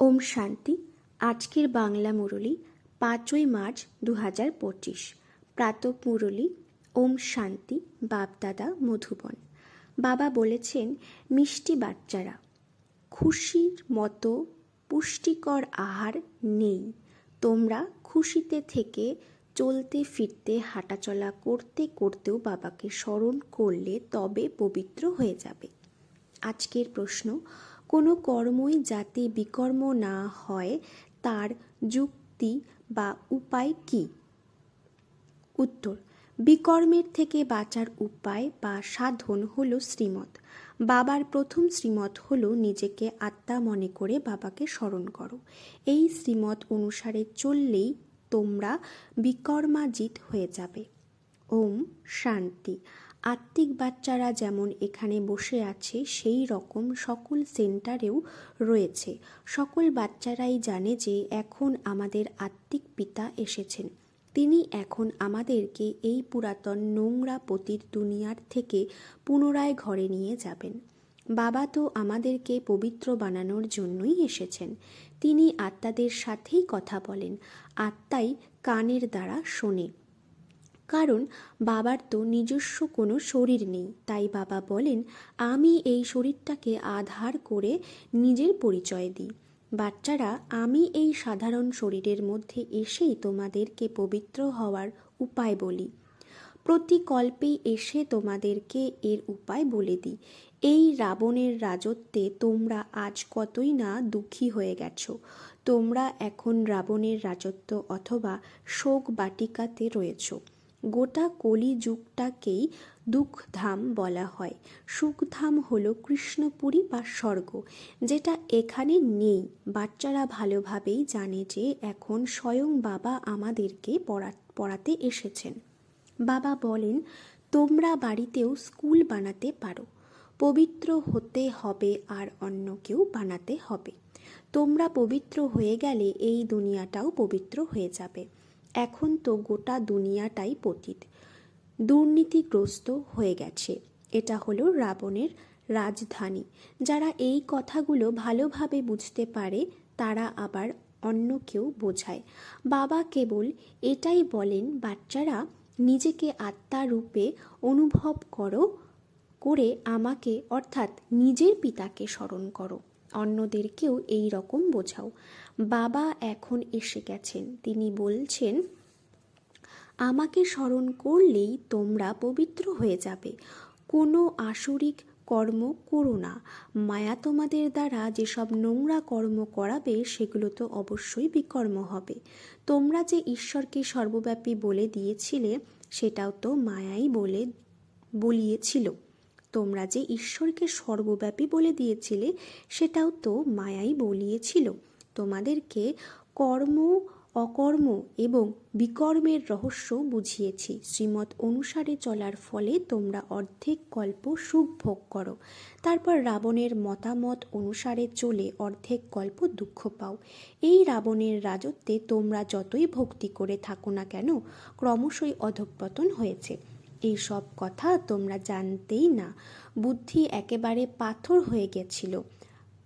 ওম শান্তি, আজকের বাংলা মুরলি, পাঁচই মার্চ দু হাজার পঁচিশ। প্রাতক মুরলি, ওম শান্তি, বাপদাদা, মধুবন। বাবা বলেছেন, মিষ্টি বাচ্চারা, খুশির মতো পুষ্টিকর আহার নেই। তোমরা খুশিতে থেকে চলতে ফিরতে, হাঁটাচলা করতে করতেও বাবাকে স্মরণ করলে তবে পবিত্র হয়ে যাবে। আজকের প্রশ্ন কোনো কর্মই যাতে বিকর্ম না হয়, তার যুক্তি বা উপায় কি? উত্তর, বিকর্মের থেকে বাঁচার উপায় বা সাধন হলো শ্রীমত বাবার প্রথম শ্রীমত হলো নিজেকে আত্মা মনে করে বাবাকে স্মরণ করো। এই শ্রীমত অনুসারে চললেই তোমরা বিকর্মাজিত হয়ে যাবে। ওম শান্তি। আত্মিক বাচ্চারা যেমন এখানে বসে আছে, সেই রকম সকল সেন্টারেও রয়েছে। সকল বাচ্চারাই জানে যে এখন আমাদের আত্মিক পিতা এসেছেন। তিনি এখন আমাদেরকে এই পুরাতন নোংরা পতির দুনিয়ার থেকে পুনরায় ঘরে নিয়ে যাবেন। বাবা তো আমাদেরকে পবিত্র বানানোর জন্যই এসেছেন। তিনি আত্মাদের সাথেই কথা বলেন। আত্মাই কানের দ্বারা শোনে। কারণ বাবার তো নিজস্ব কোনো শরীর নেই। তাই বাবা বলেন, আমি এই শরীরটাকে আধার করে নিজের পরিচয় দিই। বাচ্চারা, আমি এই সাধারণ শরীরের মধ্যে এসেই তোমাদেরকে পবিত্র হওয়ার উপায় বলি। প্রতি কল্পেই এসে তোমাদেরকে এর উপায় বলে দিই। এই রাবণের রাজত্বে তোমরা আজ কতই না দুঃখী হয়ে গেছো। তোমরা এখন রাবণের রাজত্ব অথবা শোক বাটিকাতে রয়েছো। গোটা কলি যুগটাকেই দুঃখধাম বলা হয়। সুখধাম হল কৃষ্ণপুরী বা স্বর্গ, যেটা এখানে নেই। বাচ্চারা ভালোভাবেই জানে যে এখন স্বয়ং বাবা আমাদেরকে পড়া, পড়াতে এসেছেন। বাবা বলেন, তোমরা বাড়িতেও স্কুল বানাতে পারো। পবিত্র হতে হবে আর অন্যকেও বানাতে হবে। তোমরা পবিত্র হয়ে গেলে এই দুনিয়াটাও পবিত্র হয়ে যাবে। এখন তো গোটা দুনিয়াটাই পতিত। দুর্নীতিগ্রস্ত হয়ে গেছে। এটা হলো রাবণের রাজধানী। যারা এই কথাগুলো ভালোভাবে বুঝতে পারে, তারা আবার অন্যকেও বোঝায়। বাবা কেবল এটাই বলেন, বাচ্চারা, নিজেকে আত্মা রূপে অনুভব করো, করে আমাকে, অর্থাৎ নিজের পিতাকে স্মরণ করো। অন্যদেরকেও এই রকম বোঝাও। বাবা এখন এসে গেছেন। তিনি বলছেন, আমাকে স্মরণ করলেই তোমরা পবিত্র হয়ে যাবে। কোনো আসরিক কর্ম করো না। মায়া তোমাদের দ্বারা যেসব নোংরা কর্ম করাবে, সেগুলো তো অবশ্যই বিকর্ম হবে। তোমরা যে ঈশ্বরকে সর্বব্যাপী বলে দিয়েছিলে, সেটাও তো মায়াই বলে, বলিয়েছিল। তোমরা যে ঈশ্বরকে সর্বব্যাপী বলে দিয়েছিলে, সেটাও তো মায়াই বলিয়েছিল। তোমাদেরকে কর্ম, অকর্ম এবং বিকর্মের রহস্য বুঝিয়েছি। শ্রীমত অনুসারে চলার ফলে তোমরা অর্ধেক কল্প সুখ ভোগ করো। তারপর রাবণের মতামত অনুসারে চলে অর্ধেক কল্প দুঃখ পাও। এই রাবণের রাজত্বে তোমরা যতই ভক্তি করে থাকো না কেন, ক্রমশই অধঃপতন হয়েছে। এই সব কথা তোমরা জানতেই না। বুদ্ধি একেবারে পাথর হয়ে গেছিল।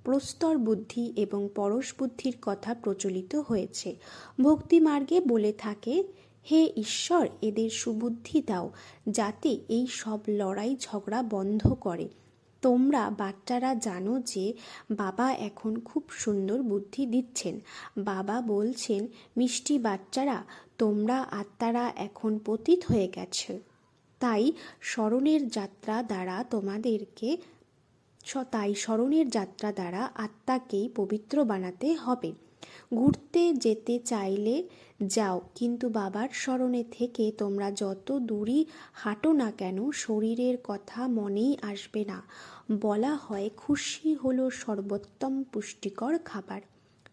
প্রস্তর বুদ্ধি এবং পরশ বুদ্ধির কথা প্রচলিত হয়েছে। ভক্তি মার্গে বলে থাকে, হে ঈশ্বর, এদের সুবুদ্ধি দাও, যাতে এই সব লড়াই ঝগড়া বন্ধ করে। তোমরা বাচ্চারা জানো যে বাবা এখন খুব সুন্দর বুদ্ধি দিচ্ছেন। বাবা বলছেন, মিষ্টি বাচ্চারা, তোমরা আত্মারা এখন পতিত হয়ে গেছে। তাই স্মরণের যাত্রা দ্বারা তোমাদেরকে তাই স্মরণের যাত্রা দ্বারা আত্মাকেই পবিত্র বানাতে হবে। ঘুরতে যেতে চাইলে যাও, কিন্তু বাবার স্মরণে থেকে তোমরা যত দূরই হাঁটো না কেন শরীরের কথা মনেই আসবে না। বলা হয়, খুশি হলো সর্বোত্তম পুষ্টিকর খাবার।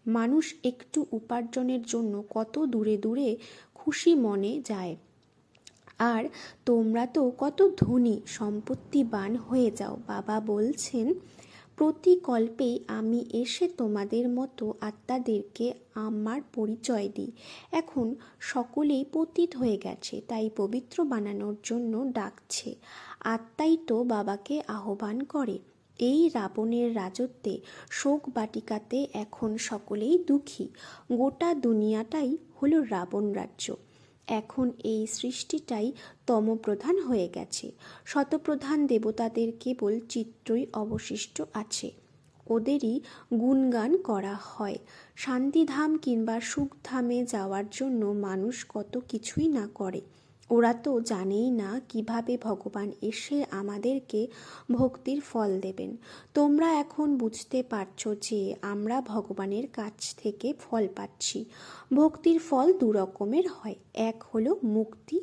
মানুষ একটু উপার্জনের জন্য কত দূরে দূরে খুশি মনে যায়। আর তোমরা তো কত ধনী, সম্পত্তিবান হয়ে যাও। বাবা বলছেন প্রতি কল্পেই আমি এসে তোমাদের মতো আত্মাদেরকে আমার পরিচয় দিই। এখন সকলেই পতিত হয়ে গেছে, তাই পবিত্র বানানোর জন্য ডাকছে। আত্মাই তো বাবাকে আহ্বান করে। এই রাবণের রাজত্বে শোক বাটিকাতে এখন সকলেই দুঃখী। গোটা দুনিয়াটাই হলো রাবণ রাজ্য। এখন এই সৃষ্টিটাই তমপ্রধান হয়ে গেছে। শতপ্রধান দেবতাদের কেবল চিত্রই অবশিষ্ট আছে। ওদেরই গুণগান করা হয়। শান্তিধাম কিংবা সুখধামে যাওয়ার জন্য মানুষ কত কিছুই না করে। ওরা তো জানেই না কীভাবে ভগবান এসে আমাদেরকে ভক্তির ফল দেবেন। তোমরা এখন বুঝতে পারছ যে আমরা ভগবানের কাছ থেকে ফল পাচ্ছি। ভক্তির ফল দু রকমের হয়। এক হলো মুক্তি,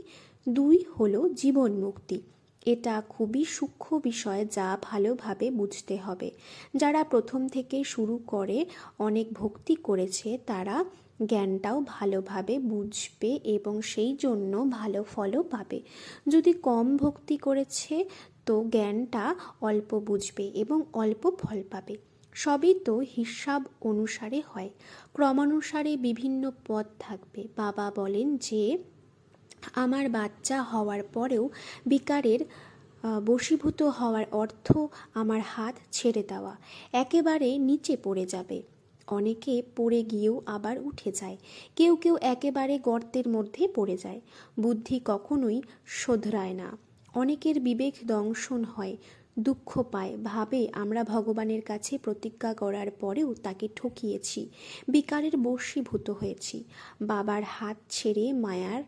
দুই হলো জীবন মুক্তি। এটা খুবই সূক্ষ্ম বিষয় যা ভালোভাবে বুঝতে হবে। যারা প্রথম থেকে শুরু করে অনেক ভক্তি করেছে তারা জ্ঞানটাও ভালোভাবে বুঝবে এবং সেই জন্য ভালো ফলও পাবে। যদি কম ভক্তি করেছে, তো জ্ঞানটা অল্প বুঝবে এবং অল্প ফল পাবে। সবই তো হিসাব অনুসারে হয়। ক্রমানুসারে বিভিন্ন পথ থাকবে। বাবা বলেন যে, আমার বাচ্চা হওয়ার পরেও বিকারের বশীভূত হওয়ার অর্থ আমার হাত ছেড়ে দেওয়া। একেবারে নিচে পড়ে যাবে। অনেকে পড়ে গিয়েও আবার উঠে যায়। কেউ কেউ একেবারে গর্তের মধ্যে পড়ে যায়। বুদ্ধি কখনোই শোধরায় না। অনেকের বিবেক দংশন হয়, দুঃখ পায়। ভাবে, আমরা ভগবানের কাছে প্রতিজ্ঞা করার পরেও তাকে ঠকিয়েছি, বিকারের বর্ষীভূত হয়েছি। বাবার হাত ছেড়ে মায়ার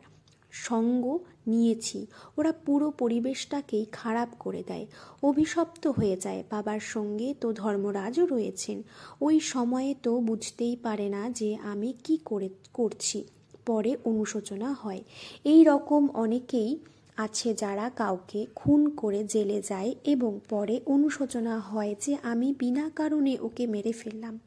সঙ্গ নিয়েছি। ওরা পুরো পরিবেশটাকেই খারাপ করে দেয়। অভিশপ্ত হয়ে যায় বাবার সঙ্গে তো ধর্মরাজও রয়েছেন। ওই সময়ে তো বুঝতেই পারে না যে আমি কি করে, করছি। পরে অনুশোচনা হয়। এই রকম অনেকেই আছে যারা কাউকে খুন করে জেলে যায় এবং পরে অনুশোচনা হয় যে আমি বিনা কারণে ওকে মেরে ফেললাম।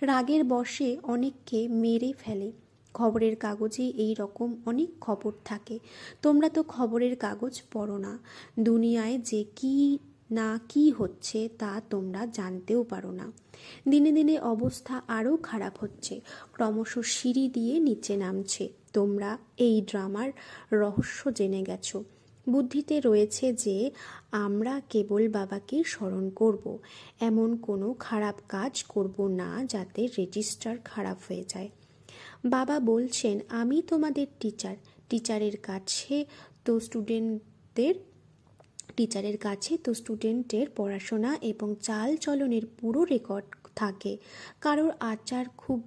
রাগের বশে অনেককে মেরে ফেলে। খবরের কাগজে এই রকম অনেক খবর থাকে। তোমরা তো খবরের কাগজ পড়ো না। দুনিয়ায় যে কি না কি হচ্ছে তা তোমরা জানতেও পারো না। দিনে দিনে অবস্থা আরও খারাপ হচ্ছে। ক্রমশ সিঁড়ি দিয়ে নিচে নামছে। তোমরা এই ড্রামার রহস্য জেনে গেছো। বুদ্ধিতে রয়েছে যে, আমরা কেবল বাবাকে স্মরণ করব। এমন কোনো খারাপ কাজ করব না যাতে রেজিস্টার খারাপ হয়ে যায়। বাবা বলছেন, আমি তোমাদের টিচার টিচারের কাছে তো স্টুডেন্টদের টিচারের কাছে তো স্টুডেন্টের পড়াশোনা এবং চাল চলনের পুরো রেকর্ড থাকে। কারোর আচার খুব,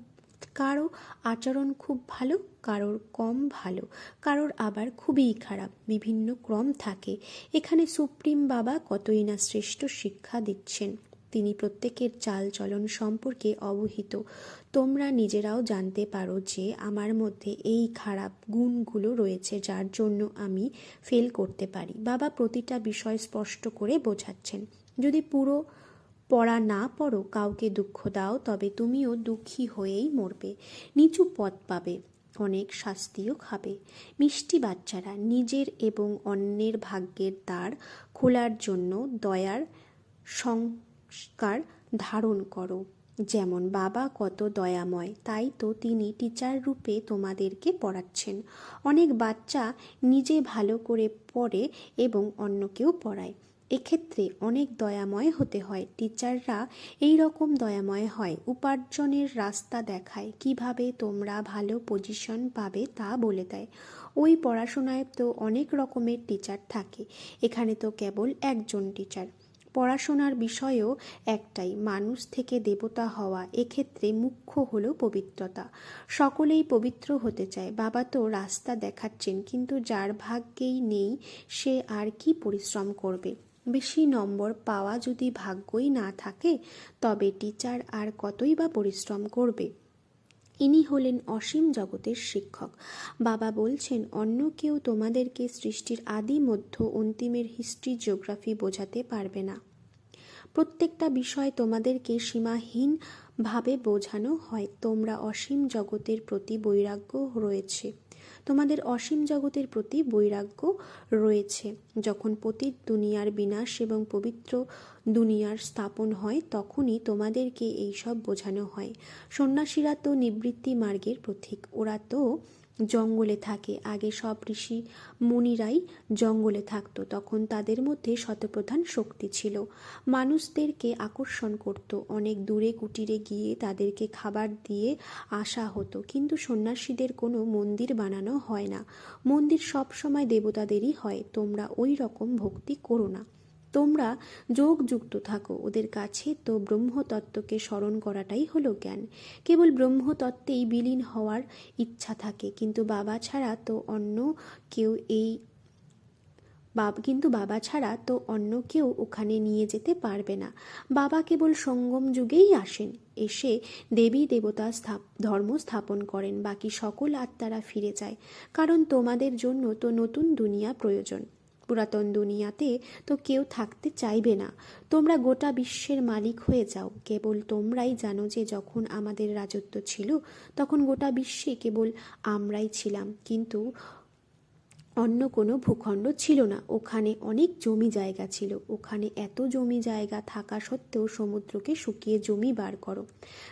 কারও আচরণ খুব ভালো, কারোর কম ভালো, কারোর আবার খুবই খারাপ, বিভিন্ন ক্রম থাকে। এখানে সুপ্রিম বাবা কতই না শ্রেষ্ঠ শিক্ষা দিচ্ছেন। তিনি প্রত্যেকের চাল চলন সম্পর্কে অবহিত। তোমরা নিজেরাও জানতে পারো যে আমার মধ্যে এই খারাপ গুণগুলো রয়েছে যার জন্য আমি ফেল করতে পারি। বাবা প্রতিটা বিষয় স্পষ্ট করে বোঝাচ্ছেন। যদি পুরো পড়া না পড়ো, কাউকে দুঃখ দাও, তবে তুমিও দুঃখী হয়েই মরবে। নিচু পথ পাবে, অনেক শাস্তিও খাবে। মিষ্টি বাচ্চারা, নিজের এবং অন্যের ভাগ্যের দ্বার খোলার জন্য দয়ার সংস্কার ধারণ করো। যেমন, বাবা, কত দয়াময়। তাই তো তিনি টিচার রূপে তোমাদেরকে পড়াচ্ছেন। অনেক বাচ্চা নিজে ভালো করে পড়ে এবং অন্যকেও পড়ায়। এক্ষেত্রে অনেক দয়াময় হতে হয়। টিচাররা এই রকম দয়াময় হয়। উপার্জনের রাস্তা দেখায়। কীভাবে তোমরা ভালো পজিশন পাবে তা বলে দেয়। ওই পড়াশোনায় তো অনেক রকমের টিচার থাকে। এখানে তো কেবল একজন টিচার। পড়াশোনার বিষয়ও একটাই, মানুষ থেকে দেবতা হওয়া। এক্ষেত্রে মুখ্য হলো পবিত্রতা। সকলেই পবিত্র হতে চায়। বাবা তো রাস্তা দেখাচ্ছেন, কিন্তু যার ভাগ্যেই নেই, সে আর কি পরিশ্রম করবে? বেশি নম্বর পাওয়া যদি ভাগ্যই না থাকে, তবে টিচার আর কতই বা পরিশ্রম করবে? ইনি হলেন অসীম জগতের শিক্ষক। বাবা বলছেন, অন্য কেউ তোমাদেরকে সৃষ্টির আদি মধ্য অন্তিমের হিস্ট্রি জিওগ্রাফি বোঝাতে পারবে না। প্রত্যেকটা বিষয় তোমাদেরকে সীমাহীনভাবে বোঝানো হয়। তোমরা অসীম জগতের প্রতি বৈরাগ্য রয়েছে। তোমাদের অসীম জগতের প্রতি বৈরাগ্য রয়েছে। যখন পতীত দুনিয়ার বিনাশ এবং পবিত্র দুনিয়ার স্থাপন হয়, তখনই তোমাদেরকে এইসব বোঝানো হয়। সন্ন্যাসীরা তো নিবৃত্তি মার্গের প্রতীক, ওরা তো জঙ্গলে থাকে। আগে সব ঋষি মুনিরাই জঙ্গলে থাকতো। তখন তাদের মধ্যে শতপ্রধান শক্তি ছিল। মানুষদেরকে আকর্ষণ করত। অনেক দূরে কুটিরে গিয়ে তাদেরকে খাবার দিয়ে আসা হতো। কিন্তু সন্ন্যাসীদের কোনো মন্দির বানানো হয় না। মন্দির সব সময় দেবতাদেরই হয়। তোমরা ওই রকম ভক্তি করো না। তোমরা যোগযুক্ত থাকো। ওদের কাছে তো ব্রহ্মতত্ত্বকে স্মরণ করাটাই হলো জ্ঞান। কেবল ব্রহ্মতত্ত্বেই বিলীন হওয়ার ইচ্ছা থাকে, কিন্তু বাবা ছাড়া তো অন্য কেউ এই কিন্তু বাবা ছাড়া তো অন্য কেউ ওখানে নিয়ে যেতে পারবে না। বাবা কেবল সঙ্গম যুগেই আসেন, এসে দেবী দেবতা স্থাপ, ধর্ম স্থাপন করেন, বাকি সকল আত্মারা ফিরে যায়। কারণ তোমাদের জন্য তো নতুন দুনিয়া প্রয়োজন। পুরাতন দুনিয়াতে তো কেউ থাকতে চাইবে না। তোমরা গোটা বিশ্বের মালিক হয়ে যাও। কেবল তোমরাই জানো যে যখন আমাদের রাজত্ব ছিল, তখন গোটা বিশ্বে কেবল আমরাই ছিলাম। কিন্তু অন্য কোনো ভূখণ্ড ছিল না। ওখানে অনেক জমি জায়গা ছিল। ওখানে এত জমি জায়গা থাকা সত্ত্বেও সমুদ্রকে শুকিয়ে জমি বার করো।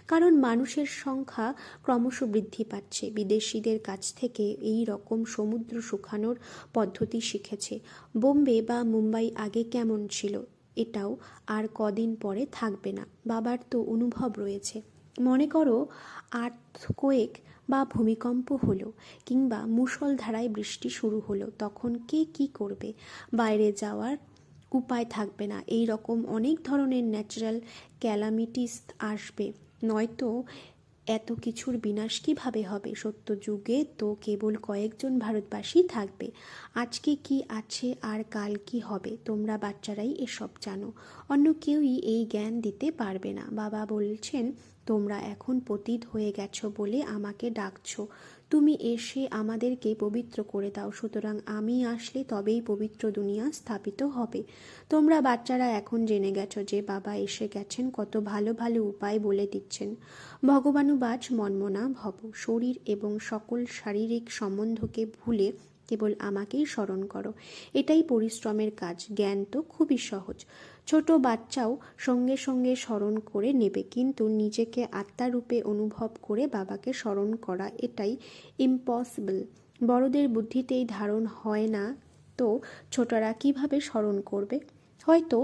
কারণ মানুষের সংখ্যা ক্রমশ বৃদ্ধি পাচ্ছে। বিদেশিদের কাছ থেকে এই রকম সমুদ্র শুকানোর পদ্ধতি শিখেছে। বোম্বে বা মুম্বাই আগে কেমন ছিল? এটাও আর কদিন পরে থাকবে না। বাবার তো অনুভব রয়েছে। মনে করো, আর্থকোয়েক বা ভূমিকম্প হলো কিংবা মুষলধারায় বৃষ্টি শুরু হলো, তখন কে কি করবে? বাইরে যাওয়ার উপায় থাকবে না। এই রকম অনেক ধরনের ন্যাচারাল ক্যালামিটিস আসবে। নয়তো এত কিছুর বিনাশ কীভাবে হবে? সত্য যুগে তো কেবল কয়েকজন ভারতবাসী থাকবে। আজকে কি আছে আর কাল কি হবে? তোমরা বাচ্চারাই এসব জানো। অন্য কেউই এই জ্ঞান দিতে পারবে না। বাবা বলছেন তোমরা এখন পতীত হয়ে গেছো বলে আমাকে ডাকছ। তুমি এসে আমাদেরকে পবিত্র করে দাও, সুতরাং আমি আসলে তবেই পবিত্র দুনিয়া স্থাপিত হবে। তোমরা বাচ্চারা এখন জেনে গেছো যে বাবা এসে গেছেন, কত ভালো ভালো উপায় বলে দিচ্ছেন। ভগবানুবাজ মন্মনা ভব, শরীর এবং সকল শারীরিক সম্বন্ধকে ভুলে কেবল আমাকেই স্মরণ করো। এটাই পরিশ্রমের কাজ, জ্ঞান তো খুবই সহজ। ছোট বাচ্চাও সঙ্গে সঙ্গে স্মরণ করে নেবে, কিন্তু নিজেকে আত্মারূপে অনুভব করে বাবাকে স্মরণ করা এটাই ইম্পসিবল বড়দের বুদ্ধিতেই ধারণ হয় না তো ছোটরা কীভাবে স্মরণ করবে? হয়তো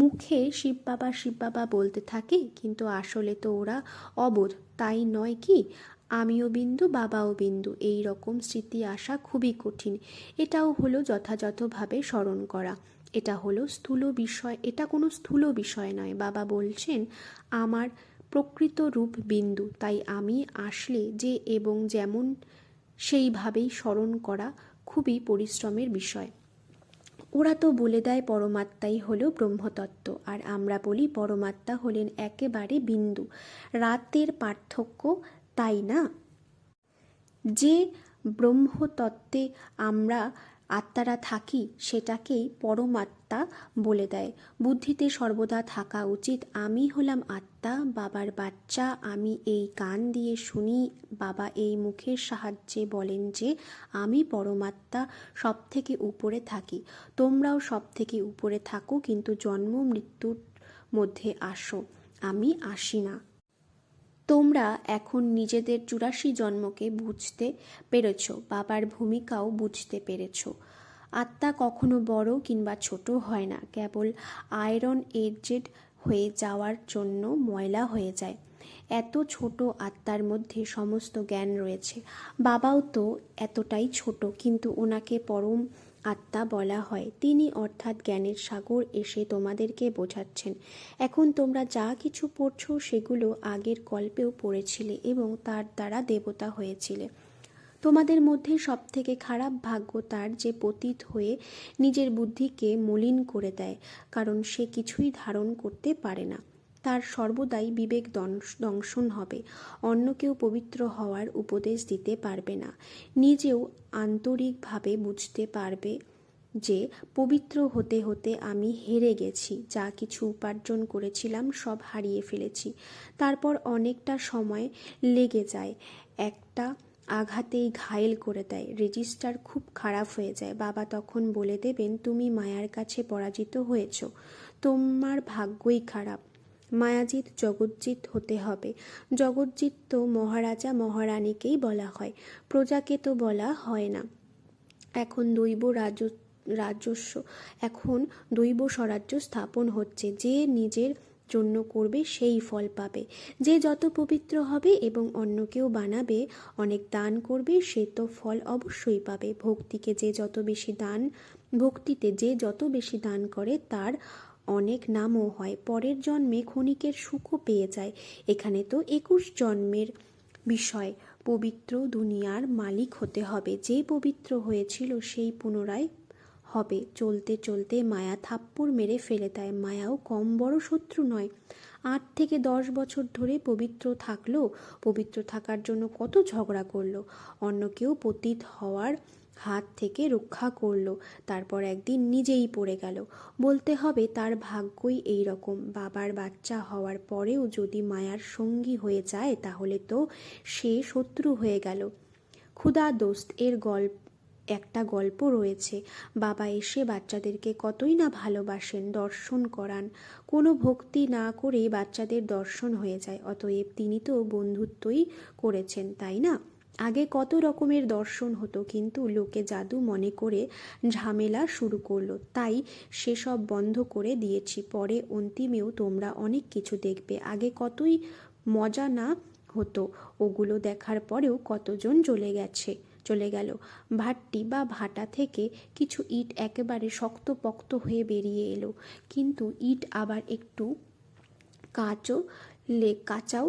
মুখে শিব বাবা শিব বাবা বলতে থাকে, কিন্তু আসলে তো ওরা অবোধ। তাই নয় কি? আমিও বিন্দু, বাবাও বিন্দু। এই রকম স্মৃতি আসা খুবই কঠিন। এটাও হলো যথাযথভাবে স্মরণ করা। এটা হলো স্থূল বিষয়, এটা কোনো স্থূল বিষয় নয়। বাবা বলছেন, আমার প্রকৃত রূপ বিন্দু, তাই আমি আসলে যে এবং যেমন সেইভাবেই স্মরণ করা খুবই পরিশ্রমের বিষয়। ওরা তো বলে দেয় পরমাত্মাই হলো ব্রহ্মতত্ত্ব, আর আমরা বলি পরমাত্মা হলেন একেবারে বিন্দু। রাতের পার্থক্য তাই না? যে ব্রহ্মতত্ত্বে আমরা আত্মারা থাকি সেটাকেই পরমাত্মা বলে দেয়। বুদ্ধিতে সর্বদা থাকা উচিত, আমি হলাম আত্মা, বাবার বাচ্চা, আমি এই কান দিয়ে শুনি, বাবা এই মুখের সাহায্যে বলেন যে, আমি পরমাত্মা সব থেকে উপরে থাকি। তোমরাও সব থেকে উপরে থাকো, কিন্তু জন্ম মৃত্যুর মধ্যে আসো, আমি আসি না। তোমরা এখন নিজেদের চুরাশি জন্মকে বুঝতে পেরেছ, বাবার ভূমিকাও বুঝতে পেরেছ। আত্মা কখনো বড় কিংবা ছোট হয় না, কেবল আয়রন এজেড হয়ে যাওয়ার জন্য ময়লা হয়ে যায়। এত ছোট আত্মার মধ্যে সমস্ত জ্ঞান রয়েছে। বাবাও তো এতটাই ছোট, কিন্তু ওনাকে পরম আত্মা বলা হয়। তিনি অর্থাৎ জ্ঞানের সাগর এসে তোমাদেরকে বোঝাচ্ছেন। এখন তোমরা যা কিছু পড়ছো সেগুলো আগের কল্পেও পড়েছিলে এবং তার দ্বারা দেবতা হয়েছিলে। তোমাদের মধ্যে সবথেকে খারাপ ভাগ্য তার যে পতীত হয়ে নিজের বুদ্ধিকে মলিন করে দেয়, কারণ সে কিছুই ধারণ করতে পারে না। তার সর্বদাই বিবেক দংশন হবে। অন্য কেউ পবিত্র হওয়ার উপদেশ দিতে পারবে না। নিজেও আন্তরিকভাবে বুঝতে পারবে যে, পবিত্র হতে হতে আমি হেরে গেছি। যা কিছু উপার্জন করেছিলাম, সব হারিয়ে ফেলেছি। তারপর অনেকটা সময় লেগে যায়। একটা আঘাতেই ঘায়েল করে দেয়। রেজিস্টার খুব খারাপ হয়ে যায়। বাবা তখন বলে দেবেন, তুমি মায়ার কাছে পরাজিত হয়েছ। তোমার ভাগ্যই খারাপ। মায়াজিৎ জগজ্জিৎ হতে হবে। জগজ্জিৎ তো মহারাজা মহারানীকেই বলা হয়। প্রজাকে তো বলা হয় না। এখন দৈব রাজ, রাজস্ব, এখন দৈব স্বরাজ্য স্থাপন হচ্ছে। যে নিজের জন্য করবে সেই ফল পাবে। যে যত পবিত্র হবে এবং অন্যকেও বানাবে, অনেক দান করবে, সে তো ফল অবশ্যই পাবে। ভক্তিকে যে যত বেশি দান, ভক্তিতে যে যত বেশি দান করে, তার অনেক নামও হয়। পরের জন্মে ক্ষণিকের সুখও পেয়ে যায়। এখানে তো একুশ জন্মের বিষয়। পবিত্র দুনিয়ার মালিক হতে হবে। যে পবিত্র হয়েছিল সেই পুনরায় হবে। চলতে চলতে মায়া থাপ্পড় মেরে ফেলে দেয়। মায়াও কম বড় শত্রু নয়। আট থেকে দশ বছর ধরে পবিত্র থাকল। পবিত্র থাকার জন্য কত ঝগড়া করল। অন্য কেউ পতিত হওয়ার হাত থেকে রক্ষা করল, তারপর একদিন নিজেই পড়ে গেল। বলতে হবে তার ভাগ্যই এই রকম। বাবার বাচ্চা হওয়ার পরেও যদি মায়ার সঙ্গী হয়ে যায়, তাহলে তো সে শত্রু হয়ে গেল। ক্ষুধা দোস্ত, এর গল্প, একটা গল্প রয়েছে। বাবা এসে বাচ্চাদেরকে কতই না ভালোবাসেন, দর্শন করান। কোনো ভক্তি না করে বাচ্চাদের দর্শন হয়ে যায়, অতএব তিনি তো বন্ধুত্বই করেছেন, তাই না? আগে কত রকমের দর্শন হতো, কিন্তু লোকে জাদু মনে করে ঝামেলা শুরু করল। তাই সেসব বন্ধ করে দিয়েছি। পরে অন্তিমেও তোমরা অনেক কিছু দেখবে। আগে কতই মজা না হতো, ওগুলো দেখার পরেও কতজন চলে গেছে, চলে গেল। ভাটটি বা ভাটা থেকে কিছু ইট একেবারে শক্তপোক্ত হয়ে বেরিয়ে এলো। কিন্তু ইট আবার একটু কাঁচও লে কাঁচাও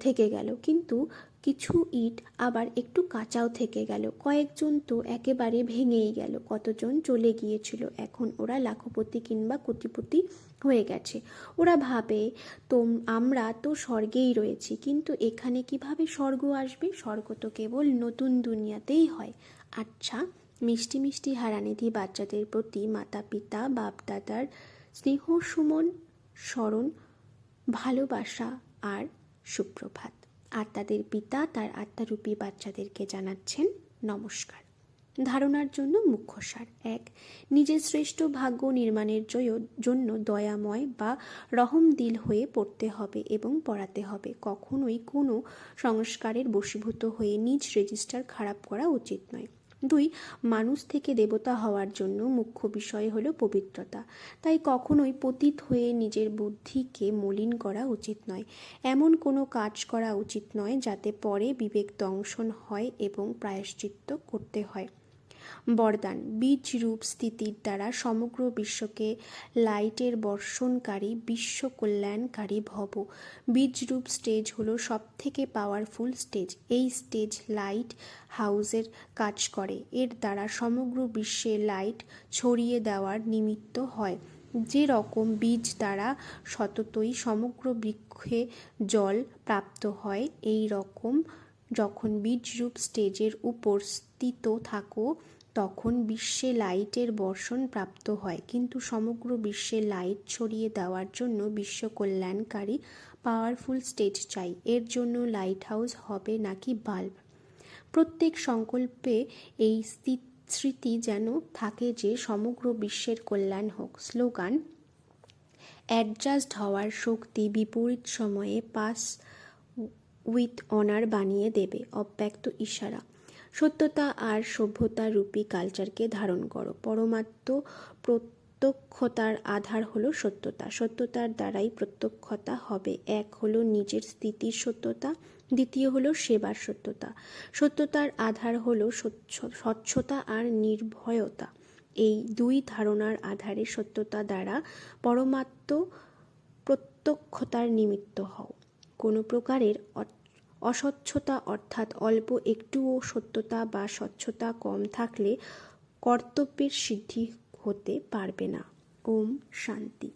থেকে গেল। কিন্তু কিছু ইট আবার একটু কাঁচাও থেকে গেল। কয়েকজন তো একেবারে ভেঙেই গেল। কতজন চলে গিয়েছিল? এখন ওরা লাখপতি কিংবা কোটিপতি হয়ে গেছে। ওরা ভাবে তো আমরা তো স্বর্গেই রয়েছি। কিন্তু এখানে কীভাবে স্বর্গ আসবে? স্বর্গ তো কেবল নতুন দুনিয়াতেই হয়। আচ্ছা মিষ্টি মিষ্টি হারানিধি বাচ্চাদের প্রতি মাতা পিতা বাপ দাদার স্নেহ সুমন, স্মরণ ভালোবাসা আর সুপ্রভাত। আত্মাদের পিতা, তার আত্মারূপী বাচ্চাদেরকে জানাচ্ছেন নমস্কার। ধারণার জন্য মুখ্য সার। এক, নিজের শ্রেষ্ঠ ভাগ্য নির্মাণের জন্য দয়াময় বা রহম দিল হয়ে পড়তে হবে এবং পড়াতে হবে। কখনোই কোনো সংস্কারের বশীভূত হয়ে নিজ রেজিস্টার খারাপ করা উচিত নয়। দুই, মানুষ থেকে দেবতা হওয়ার জন্য মুখ্য বিষয় হল পবিত্রতা। তাই কখনোই পতিত হয়ে নিজের বুদ্ধিকে মলিন করা উচিত নয়। এমন কোনো কাজ করা উচিত নয় যাতে পরে বিবেক দংশন হয় এবং প্রায়শ্চিত্ত করতে হয়। বরদান। বীজ রূপ স্থিতির দ্বারা সমগ্র বিশ্বকে লাইটের বর্ষণকারী, বিশ্ব কল্যাণকারী ভব। বীজরূপ স্টেজ হলো সব থেকে পাওয়ারফুল স্টেজ। এই স্টেজ লাইট হাউসের কাজ করে। এর দ্বারা সমগ্র বিশ্বে লাইট ছড়িয়ে দেওয়ার নিমিত্ত হয়। যে রকম বীজ দ্বারা সততই সমগ্র বৃক্ষে জল প্রাপ্ত হয়, এই রকম যখন বীজরূপ স্টেজের উপর স্থিত থাকো, তখন বিশ্বে লাইটের বর্ষণ প্রাপ্ত হয়। কিন্তু সমগ্র বিশ্বে লাইট ছড়িয়ে দেওয়ার জন্য বিশ্ব কল্যাণকারী পাওয়ারফুল স্টেজ চাই। এর জন্য লাইট হাউস হবে নাকি বাল্ব? প্রত্যেক সংকল্পে এই স্মৃতি যেন থাকে যে সমগ্র বিশ্বের কল্যাণ হোক। স্লোগান, অ্যাডজাস্ট হওয়ার শক্তি বিপরীত সময়ে পাস উইথ অনার বানিয়ে দেবে অব্যক্ত ইশারা। সত্যতা আর সভ্যতা রূপী কালচারকে ধারণ করো। পরমাত্ম প্রত্যক্ষতার আধার হলো সত্যতা। সত্যতার দ্বারাই প্রত্যক্ষতা হবে। এক হলো নিজের স্থিতির সত্যতা, দ্বিতীয় হলো সেবার সত্যতা। সত্যতার আধার হলো স্বচ্ছতা আর নির্ভয়তা। এই দুই ধারণার আধারে সত্যতা দ্বারা পরমাত্ম প্রত্যক্ষতার নিমিত্ত হও। কোনো প্রকারের অস্বচ্ছতা অর্থাৎ অল্প একটুও সত্যতা বা স্বচ্ছতা কম থাকলে কর্তব্যের সিদ্ধি হতে পারবে না। ওম শান্তি।